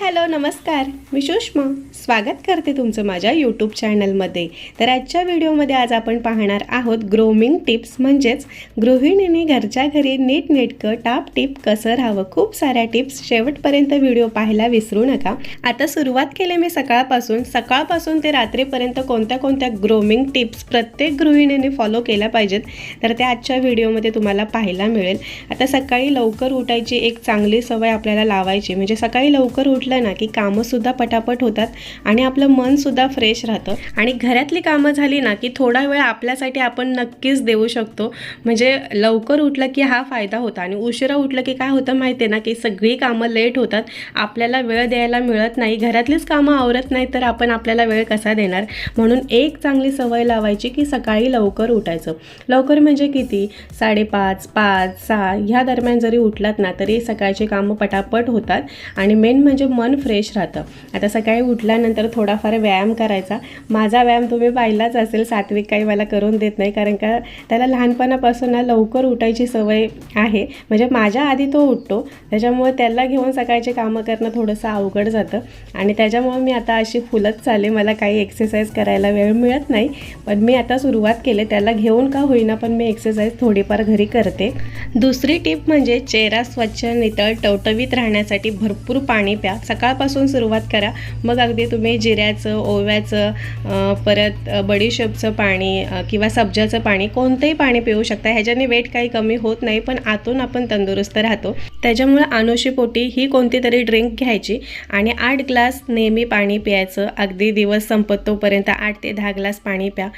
Hello नमस्कार. मी सुषमा. स्वागत करते तुमचं माझ्या यूट्यूब चॅनलमध्ये तर आजच्या व्हिडिओमध्ये आज आपण पाहणार आहोत ग्रोमिंग टिप्स म्हणजेच गृहिणीने घरच्या घरी नीटनेटकं टाप टिप कसं राहावं? खूप साऱ्या टिप्स शेवटपर्यंत व्हिडिओ पाहायला विसरू नका. आता सुरुवात केले मी सकाळपासून. सकाळपासून ते रात्रीपर्यंत कोणत्या कोणत्या ग्रोमिंग टिप्स प्रत्येक गृहिणीने फॉलो केल्या पाहिजेत? तर त्या आजच्या व्हिडिओमध्ये तुम्हाला पाहायला मिळेल. आता सकाळी लवकर उठायची एक चांगली सवय आपल्याला लावायची म्हणजे सकाळी लवकर उठलं ना की कामंसुद्धा पटापट होतात आणि आपलं मनसुद्धा फ्रेश राहतं. आणि घरातली कामं झाली ना की थोडा वेळ आपल्यासाठी आपण नक्कीच देऊ शकतो. म्हणजे लवकर उठलं की हा फायदा होता आणि उशिरा उठलं की काय होतं माहिती आहे ना की सगळी कामं लेट होतात. आपल्याला वेळ द्यायला मिळत नाही. घरातलीच कामं आवरत नाही तर आपण आपल्याला वेळ कसा देणार? म्हणून एक चांगली सवय लावायची की सकाळी लवकर उठायचं. लवकर म्हणजे किती? साडेपाच पाच सहा ह्या दरम्यान जरी उठलात ना तरी सकाळची कामं पटापट होतात. आणि मेन म्हणजे मन फ्रेश राहतं. आता सकाळी उठल्यानंतर थोडाफार व्यायाम करायचा. माझा व्यायाम तुम्ही पाहिलाच असेल सात्विक काही मला करून देत नाही कारण का त्याला लहानपणापासून ना लवकर उठायची सवय आहे. म्हणजे माझ्या आधी तो उठतो. त्याच्यामुळे त्याला घेऊन सकाळचे कामं करणं थोडंसं अवघड जातं. आणि त्याच्यामुळे मी आता अशी फुलत चाले मला काही एक्सरसाइज करायला वेळ मिळत नाही. पण मी आता सुरुवात केले. त्याला घेऊन का होईना पण मी एक्सरसाइज थोडीफार घरी करते. दुसरी टिप म्हणजे चेहरा स्वच्छ नितळ टवटवीत राहण्यासाठी भरपूर पाणी प्या. सकाळपासून सुरुवात करा. मग अगदी तुम्ही जिऱ्याचं ओव्याचं परत बडीशेपचं पाणी किंवा सब्जाचं पाणी कोणतंही पाणी पिऊ शकता. ह्याच्याने वेट काही कमी होत नाही पण आतून आपण तंदुरुस्त राहतो. त्याच्यामुळे अनुशीपोटी ही कोणती तरी ड्रिंक घ्यायची आणि आठ ग्लास नेहमी पाणी प्यायचं. अगदी दिवस संपत तोपर्यंत आठ ते दहा ग्लास पाणी प्या.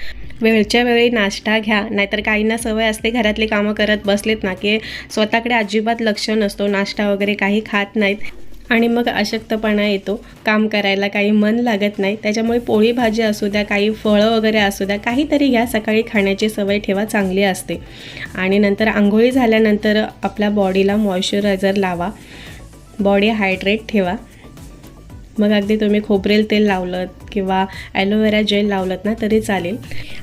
वेळच्या वेळी नाश्ता घ्या. नाहीतर काहींना सवय असते घरातली कामं करत बसलेत ना की स्वतःकडे अजिबात लक्ष नसतो. नाश्ता वगैरे काही खात नाहीत. आणि मग अशक्तपणा येतो. काम करायला काही मन लागत नाही. त्याच्यामुळे पोळी भाजी असू द्या काही फळं वगैरे असू द्या काहीतरी घ्या. सकाळी खाण्याची सवय ठेवा चांगली असते. आणि नंतर आंघोळी झाल्यानंतर आपल्या बॉडीला मॉइश्चरायझर लावा. बॉडी हायड्रेट ठेवा. मग अगदी तुम्ही खोबरेल तेल लावलं किंवा ॲलोवेरा जेल लावलं ना तरी चालेल.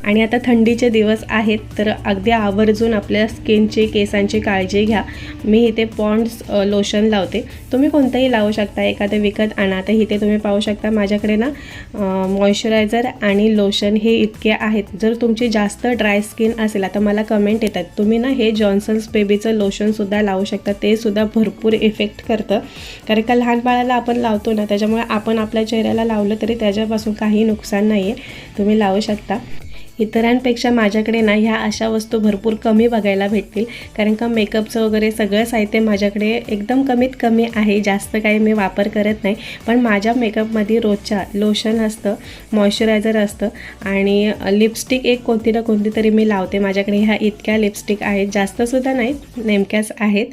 आणि आता थंडीचे दिवस आहेत तर अगदी आवर्जून आपल्या स्किनची केसांची काळजी घ्या. मी इथे पॉन्ड्स लोशन लावते. तुम्ही कोणतंही लावू शकता एखादं विकत आणा. तर इथे तुम्ही पाहू शकता माझ्याकडे ना मॉइश्चरायझर आणि लोशन हे इतके आहेत. जर तुमची जास्त ड्राय स्किन असेल आता मला कमेंट येतात तुम्ही ना हे जॉन्सन्स बेबीचं लोशनसुद्धा लावू शकता. ते सुद्धा भरपूर इफेक्ट करतं. कारण का लहान बाळाला आपण लावतो ना त्याच्यामुळे आपण आपल्या चेहऱ्याला लावलं तरी त्याच्यापासून काही नुकसान नाही आहे तुम्ही लावू शकता. इतरांपेक्षा माझ्याकडे ना ह्या अशा वस्तू भरपूर कमी बघायला भेटतील. कारण का मेकअपचं वगैरे सगळं साहित्य माझ्याकडे एकदम कमीत कमी आहे. जास्त काही मी वापर करत नाही. पण माझ्या मेकअपमध्ये रोजच्या लोशन असतं मॉइश्चरायझर असतं आणि लिपस्टिक एक कोणती ना कोणती तरी मी लावते. माझ्याकडे ह्या इतक्या लिपस्टिक आहेत. जास्तसुद्धा नाहीत नेमक्याच आहेत.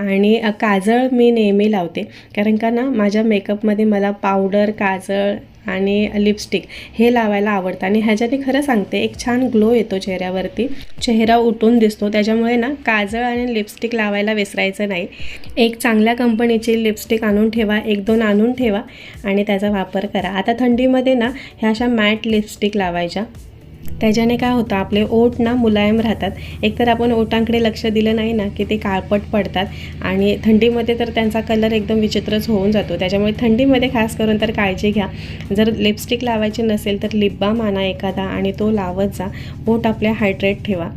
आणि काजळ मी नेहमी लावते. कारण का ना माझ्या मेकअपमध्ये मला पावडर काजळ आणि लिपस्टिक हे लावायला आवडतं. आणि ह्याच्याने खरं सांगते एक छान ग्लो येतो चेहऱ्यावरती. चेहरा उठून दिसतो. त्याच्यामुळे ना काजळ आणि लिपस्टिक लावायला विसरायचं नाही. एक चांगल्या कंपनीची लिपस्टिक आणून ठेवा एक दोन आणून ठेवा आणि त्याचा वापर करा. आता थंडीमध्ये ना ह्या अशा मॅट लिपस्टिक लावायच्या. त्याच्याने काय होतं आपले ओठ ना मुलायम राहतात. एकतर आपण ओटांकडे लक्ष दिलं नाही ना की ते काळपट पडतात आणि थंडीमध्ये तर त्यांचा कलर एकदम विचित्रच होऊन जातो. त्याच्यामुळे थंडीमध्ये खास करून तर काळजी घ्या. जर लिपस्टिक लावायची नसेल तर लिप बाम आणा एखादा आणि तो लावत जा. ओठ आपले हायड्रेट ठेवा.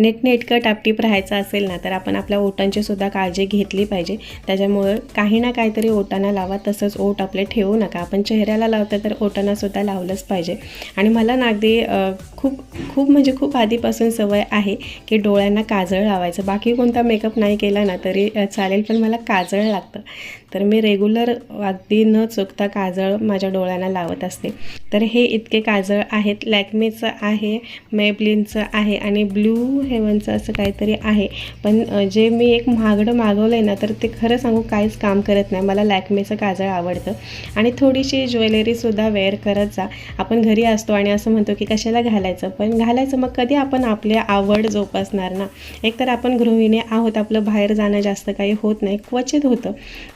नेटनेटकं टापटीप राहायचं असेल ना तर आपण आपल्या ओटांची सुद्धा काळजी घेतली पाहिजे. त्याच्यामुळं काही ना काहीतरी ओटांना लावा तसंच ओट आपले ठेवू नका. आपण चेहऱ्याला लावतं तर ओटांनासुद्धा लावलंच पाहिजे. आणि मला ना अगदी खूप खूप म्हणजे खूप आधीपासून सवय आहे की डोळ्यांना काजळ लावायचं. बाकी कोणता मेकअप नाही केला ना तरी चालेल पण मला काजळ लागतं. तर मी रेग्युलर अगदी न चुकता काजळ माझ्या डोळ्यांना लावत असते. तर हे इतके काजळ आहेत लॅक्मेचं आहे मेबलिनचं आहे आणि ब्ल्यू हेवनचं असं काहीतरी आहे. पण जे मी एक महागडं मागवलं आहे ना तर ते खरं सांगू काहीच काम करत नाही. मला लॅक्मेचं काजळ आवडतं. आणि थोडीशी ज्वेलरीसुद्धा वेअर करत जा. आपण घरी असतो आणि असं म्हणतो की कशाला घालायचं? पण घालायचं मग कधी आपण आपली आवड जोपासणार ना? एकतर आपण गृहिणी आहोत आपलं बाहेर जाणं जास्त काही होत नाही क्वचित होतं.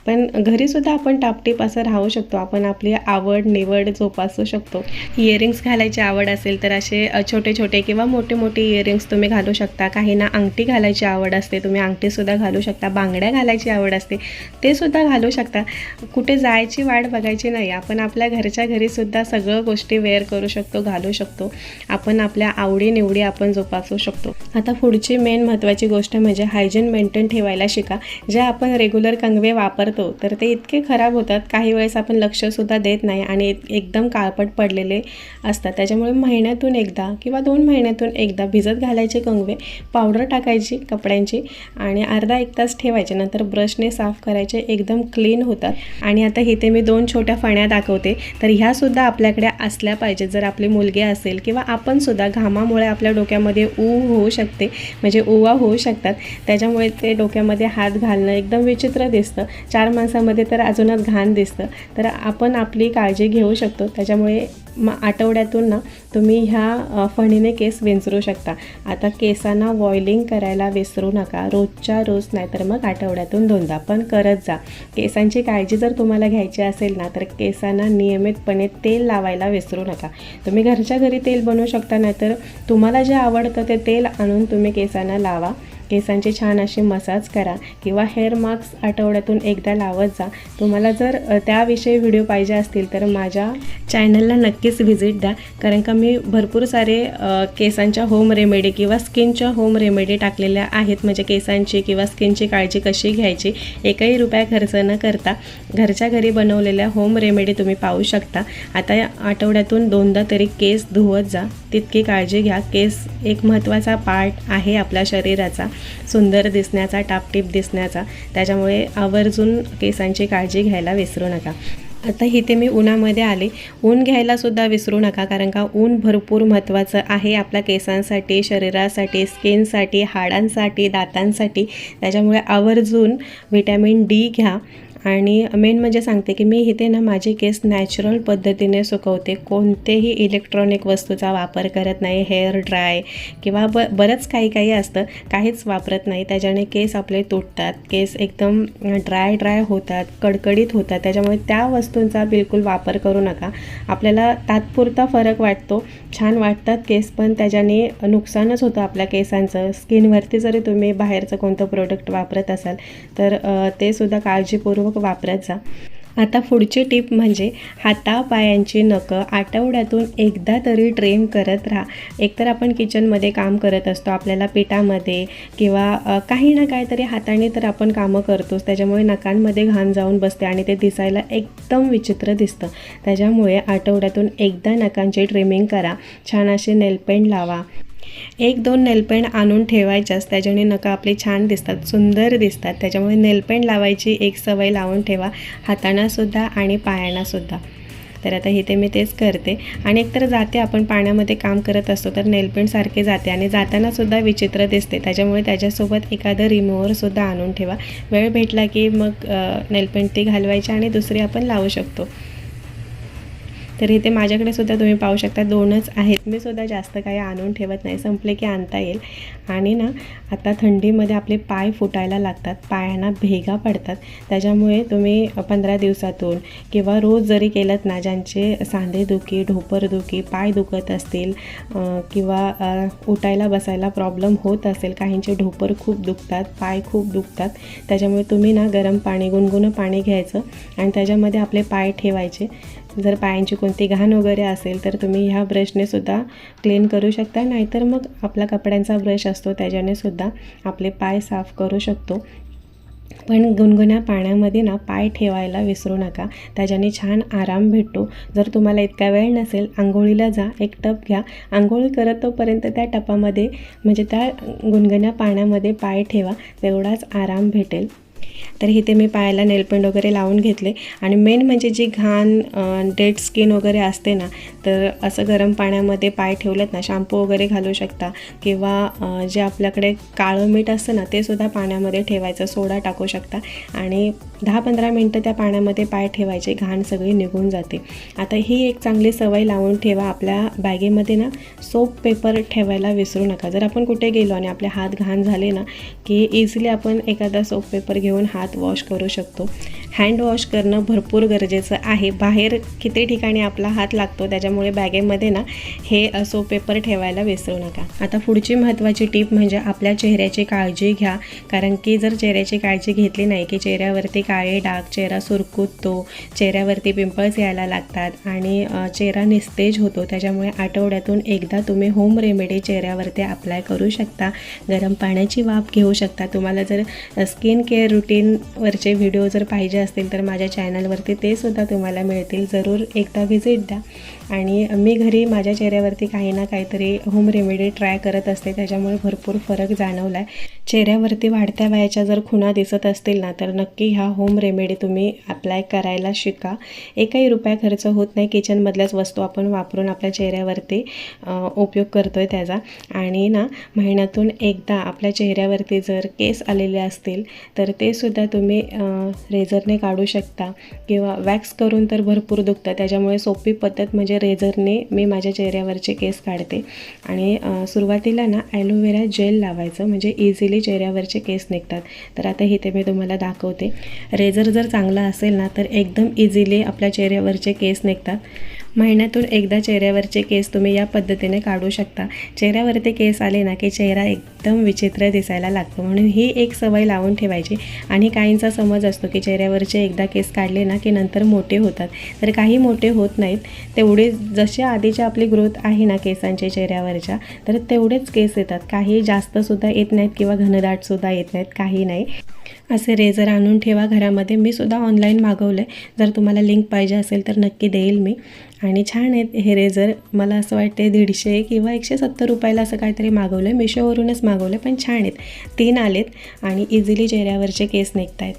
पण पण घरीसुद्धा आपण टापटीप असं राहू शकतो. आपण आपली आवड निवड जोपासू शकतो. इयरिंग्स घालायची आवड असेल तर असे छोटे छोटे किंवा मोठे मोठे इयरिंग्स तुम्ही घालू शकता. काहींना अंगठी घालायची आवड असते तुम्ही अंगठीसुद्धा घालू शकता. बांगड्या घालायची आवड असते ते सुद्धा घालू शकता. कुठे जायची वाट बघायची नाही. आपण आपल्या घरच्या घरीसुद्धा सगळं गोष्टी वेअर करू शकतो घालू शकतो. आपण आपल्या आवडीनिवडी आपण जोपासू शकतो. आता पुढची मेन महत्त्वाची गोष्ट म्हणजे हायजीन मेंटेन ठेवायला शिका. जे आपण रेग्युलर कंगवे वापरतो तर ते इतके खराब होतात काही वेळेस आपण लक्षसुद्धा देत नाही आणि एकदम काळपट पडलेले असतात. त्याच्यामुळे महिन्यातून एकदा किंवा दोन महिन्यातून एकदा भिजत घालायचे कंगवे पावडर टाकायची कपड्यांची आणि अर्धा एक तास ठेवायचे. नंतर ब्रशने साफ करायचे एकदम क्लीन होतात. आणि आता इथे मी दोन छोट्या फण्या दाखवते. तर ह्यासुद्धा आपल्याकडे असल्या पाहिजेत. जर आपली मुलगी असेल किंवा आपणसुद्धा घामामुळे आपल्या डोक्यामध्ये ऊ होऊ शकतो म्हणजे ओवा होऊ शकतात. त्याच्यामुळे ते डोक्यामध्ये हात घालणं एकदम विचित्र दिसतं. चार माणसामध्ये तर अजूनच घाण दिसतं. तर आपण आपली काळजी घेऊ शकतो. त्याच्यामुळे म आठवड्यातून ना तुम्ही ह्या फणीने केस विंचरू शकता. आता केसांना वॉइलिंग करायला विसरू नका. रोजच्या रोज नाहीतर मग आठवड्यातून दोनदा. पण करत जा. केसांची काळजी जर तुम्हाला घ्यायची असेल ना तर केसांना नियमितपणे तेल लावायला विसरू नका. तुम्ही घरच्या घरी तेल बनवू शकता नाहीतर तुम्हाला जे आवडतं ते तेल आणून तुम्ही केसांना लावा. केसांचे छान अशी मसाज करा किंवा हेअर मास्क आठवड्यातून एकदा लावत जा. तुम्हाला जर त्याविषयी व्हिडिओ पाहिजे असतील तर माझ्या चॅनलला नक्कीच व्हिजिट द्या. कारण का मी भरपूर सारे केसांच्या होम रेमेडी किंवा स्किनच्या होम रेमेडी टाकलेल्या आहेत. म्हणजे केसांची किंवा स्किनची काळजी कशी घ्यायची एकही रुपया खर्च न करता घरच्या घरी बनवलेल्या होम रेमेडी तुम्ही पाहू शकता. आता या आठवड्यातून दोनदा तरी केस धुवत जा. तितकी काळजी घ्या. केस एक महत्त्वाचा पार्ट आहे आपल्या शरीराचा. सुंदर दिसण्याचा टापटीप दिसण्याचा. त्याच्यामुळे आवर्जून केसांची काळजी घ्यायला विसरू नका. आता इथे मी उन्हामध्ये आले. ऊन घ्यायलासुद्धा विसरू नका कारण का ऊन भरपूर महत्त्वाचं आहे आपल्या केसांसाठी शरीरासाठी स्किनसाठी हाडांसाठी दातांसाठी. त्याच्यामुळे आवर्जून व्हिटॅमिन डी घ्या. आणि मेन म्हणजे सांगते की मी इथे ना माझे केस नॅचरल पद्धतीने सुकवते. कोणतेही इलेक्ट्रॉनिक वस्तूचा वापर करत नाही हेअर ड्राय किंवा ब बरंच काही काही असतं काहीच वापरत नाही. त्याच्याने केस आपले तुटतात केस एकदम ड्राय ड्राय होतात कडकडीत होतात. त्याच्यामुळे त्या वस्तूंचा बिलकुल वापर करू नका. आपल्याला तात्पुरता फरक वाटतो. छान वाटतात केस पण त्याच्याने नुकसानच होतं आपल्या केसांचं स्किनवरती जरी तुम्ही बाहेरचं कोणतं प्रोडक्ट वापरत असाल तर ते सुद्धा काळजीपूर्वक मग जा आता पुढची टिप म्हणजे हातापायांची नखं आठवड्यातून एकदा तरी ट्रेन करत राहा. एकतर आपण किचनमध्ये काम करत असतो आपल्याला पिठामध्ये किंवा काही ना काहीतरी हाताने तर आपण कामं करतोच. त्याच्यामुळे नखांमध्ये घाण जाऊन बसते आणि ते दिसायला एकदम विचित्र दिसतं. त्याच्यामुळे आठवड्यातून एकदा नखांची ट्रिमिंग करा. छान असे नेलपेंट लावा. एक दोन नेलपेंट आणून ठेवायच्याच त्याच्याने नका आपली छान दिसतात सुंदर दिसतात. त्याच्यामुळे नेलपेंट लावायची एक सवय लावून ठेवा हातांनासुद्धा आणि पायांनासुद्धा तर आता इथे मी तेच करते. आणि एकतर जाते आपण पाण्यामध्ये काम करत असतो तर नेलपेंट सारखे जाते. आणि जातानासुद्धा विचित्र दिसते. त्याच्यामुळे त्याच्यासोबत एखादं रिमूव्हरसुद्धा आणून ठेवा. वेळ भेटला की मग नेलपेंट ती घालवायची आणि दुसरी आपण लावू शकतो. तर इथे माझ्याकडे सुद्धा तुम्ही पाहू शकता दोनच आहेत. मी सुद्धा जास्त काही आणून ठेवत नाही. संपले की आणता येईल. आणि ना आता थंडीमध्ये आपले पाय फुटायला लागतात. पायांना भेगा पडतात. त्याच्यामुळे तुम्ही पंधरा दिवसातून किंवा रोज जरी केलं ना ज्यांचे सांधेदुखी ढोपरदुखी पाय दुखत असतील किंवा उठायला बसायला प्रॉब्लेम होत असेल काहींचे ढोपर खूप दुखतात पाय खूप दुखतात त्याच्यामुळे तुम्ही ना गरम पाणी गुणगुणं पाणी घ्यायचं आणि त्याच्यामध्ये आपले पाय ठेवायचे. जर पायांची कोणती घाण वगैरे असेल तर तुम्ही ह्या ब्रशने सुद्धा क्लीन करू शकता. नाहीतर मग आपला कपड्यांचा ब्रश असतो त्याच्याने सुद्धा आपले पाय साफ करू शकतो. पण गुणगुण्या पाण्यामध्ये ना पाय ठेवायला विसरू नका. त्याच्याने छान आराम भेटतो. जर तुम्हाला इतका वेळ नसेल आंघोळीला जा. एक टप घ्या. आंघोळी करत तोपर्यंत त्या टपामध्ये म्हणजे त्या गुणगुण्या पाण्यामध्ये पाय ठेवा. तेवढाच आराम भेटेल. तर इथे मी पायाला नेलपेंट वगैरे लावून घेतले. आणि मेन म्हणजे जी घाण डेड स्किन वगैरे असते ना तर असं गरम पाण्यामध्ये पाय ठेवलेत ना शॅम्पू वगैरे घालू शकता. किंवा जे आपल्याकडे काळं मीठ असतं ना ते सुद्धा पाण्यामध्ये ठेवायचं सोडा टाकू शकता. आणि दहा पंधरा मिनटं त्या पाण्यामध्ये पाय ठेवायचे घाण सगळी निघून जाते. आता ही एक चांगली सवय लावून ठेवा आपल्या बॅगेमध्ये ना सोप पेपर ठेवायला विसरू नका. जर आपण कुठे गेलो आणि आपले हात घाण झाले ना की इझिली आपण एखादा सोप पेपर घेऊन हात वॉश करू शकतो. हँडवॉश करणं भरपूर गरजेचं आहे. बाहेर किती ठिकाणी आपला हात लागतो त्याच्यामुळे बॅगेमध्ये ना हे असो पेपर ठेवायला विसरू नका. आता पुढची महत्त्वाची टीप म्हणजे आपल्या चेहऱ्याची काळजी घ्या. कारण की जर चेहऱ्याची काळजी घेतली नाही की चेहऱ्यावरती काळे डाग चेहरा सुरकुततो चेहऱ्यावरती पिंपल्स यायला लागतात आणि चेहरा निस्तेज होतो त्याच्यामुळे आठवड्यातून एकदा तुम्ही होम रेमेडी चेहऱ्यावरती अप्लाय करू शकता. गरम पाण्याची वाफ घेऊ शकता. तुम्हाला जर स्किन केअर रुटीनवरचे व्हिडिओ जर पाहिजे असतील तर माझ्या चॅनलवरती ते सुद्धा तुम्हाला मिळतील. जरूर एकदा व्हिजिट द्या. आणि मी घरी माझ्या चेहऱ्यावरती काही ना काहीतरी होम रेमेडी ट्राय करत असते. त्याच्यामुळे भरपूर फरक जाणवला आहे चेहऱ्यावरती वाढत्या वयाच्या जर खुणा दिसत असतील ना तर नक्की ह्या होम रेमेडी तुम्ही अप्लाय करायला शिका. एकही रुपया खर्च होत नाही. किचनमधल्याच वस्तू आपण वापरून आपल्या चेहऱ्यावरती उपयोग करतो आहे त्याचा. आणि ना महिन्यातून एकदा आपल्या चेहऱ्यावरती जर केस आलेले असतील तर ते सुद्धा तुम्ही रेझरने रेझरने काढू शकता. किंवा वॅक्स करून तर भरपूर दुखतं. त्याच्यामुळे सोपी पद्धत म्हणजे रेझरने मी माझ्या चेहऱ्यावरचे केस काढते. आणि सुरुवातीला ना ॲलोवेरा जेल लावायचं. म्हणजे इझिली चेहऱ्यावरचे केस निघतात. तर आता इथे मी तुम्हाला दाखवते. रेझर जर चांगला असेल ना तर एकदम इझिली आपल्या चेहऱ्यावरचे केस निघतात. महिन्यातून एकदा चेहऱ्यावरचे केस तुम्ही या पद्धतीने काढू शकता. चेहऱ्यावरती केस आले ना की चेहरा एकदम विचित्र दिसायला लागतो. म्हणून ही एक सवय लावून ठेवायची. आणि काहींचा समज असतो की चेहऱ्यावरचे एकदा केस काढले ना की नंतर मोठे होतात. तर काही मोठे होत नाहीत. तेवढे जसे आधीची आपली ग्रोथ आहे ना केसांच्या चेहऱ्यावरच्या तर तेवढेच केस येतात. काही जास्तसुद्धा येत नाहीत किंवा घनदाटसुद्धा येत नाहीत. काही नाही. असे रेझर आणून ठेवा घरामध्ये. मी सुद्धा ऑनलाईन मागवलं आहे जर तुम्हाला लिंक पाहिजे असेल तर नक्की देईल मी. आणि छान आहेत हे रेझर. मला असं वाटते दीडशे किंवा एकशे सत्तर रुपयाला असं काहीतरी मागवलं आहे मिशोवरूनच मागवलं पण छान आहेत. तीन आलेत आणि इझिली चेहऱ्यावरचे केस निघत आहेत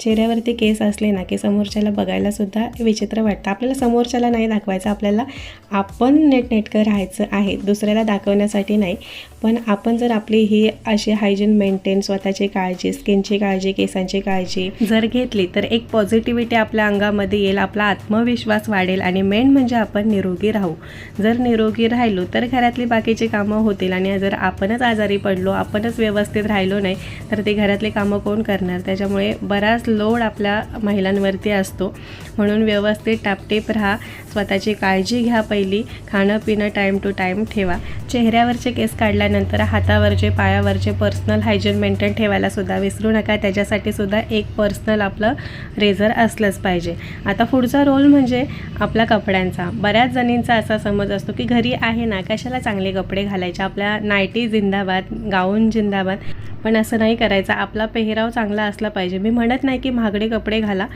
चेहऱ्यावरती केस असले ना की समोरच्याला बघायलासुद्धा विचित्र वाटतं. आपल्याला समोरच्याला नाही दाखवायचं आपल्याला आपण नेटनेटकं राहायचं आहे दुसऱ्याला दाखवण्यासाठी नाही. पण आपण जर आपली ही अशी हायजीन मेंटेन स्वतःची काळजी स्किनची काळजी केसांची काळजी जर घेतली तर एक पॉझिटिव्हिटी आपल्या अंगामध्ये येईल आपला आत्मविश्वास वाढेल आणि मेन म्हणजे आपण निरोगी राहू. जर निरोगी राहिलो तर घरातली बाकीची कामं होतील आणि जर आपणच आजारी पडलो आपणच व्यवस्थित राहिलो नाही तर ते घरातली कामं कोण करणार? त्याच्यामुळे बराच लोड आपल्या महिलांवरती असतो. म्हणून व्यवस्थित टापटेप राहा. स्वतःची काळजी घ्या पहिली. खाणं पिणं टाईम टू टाईम ठेवा. चेहऱ्यावरचे केस काढल्यानंतर हातावरचे पायावरचे पर्सनल हायजीन मेंटेन ठेवायलासुद्धा विसरू नका. त्याच्यासाठी सुद्धा एक पर्सनल आपलं रेझर असलंच पाहिजे. आता पुढचा रोल म्हणजे आपला कपड्यांचा. बऱ्याच जणींचा असा समज असतो की घरी आहे ना कशाला चांगले कपडे घालायचे? आपल्या नायटी जिंदाबाद गाऊन जिंदाबाद. पण असं नाही करायचं. आपला पेहराव चांगला असला पाहिजे. मी म्हणत नाही की महागडे कपडे घाला.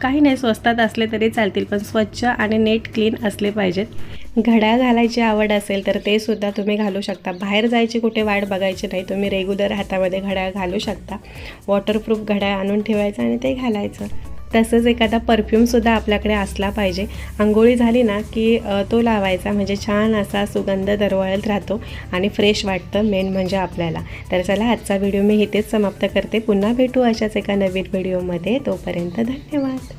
काही नाही स्वस्तात असले तरी चालतील पण स्वच्छ आणि नेट क्लीन असले पाहिजेत. घड्याळ घालायची आवड असेल तर ते सुद्धा तुम्ही घालू शकता. बाहेर जायची कुठे वाट बघायची नाही. तुम्ही रेग्युलर हातामध्ये घड्याळ घालू शकता. वॉटरप्रूफ घड्याळ आणून ठेवायचं आणि ते घालायचं. तसंच एखादा परफ्यूमसुद्धा आपल्याकडे असला पाहिजे. आंघोळी झाली ना की तो लावायचा. म्हणजे छान असा सुगंध दरवळत राहतो आणि फ्रेश वाटतं मेन म्हणजे आपल्याला. तर चला आजचा व्हिडिओ मी इथेच समाप्त करते. पुन्हा भेटू अशाच एका नवीन व्हिडिओमध्ये तोपर्यंत धन्यवाद.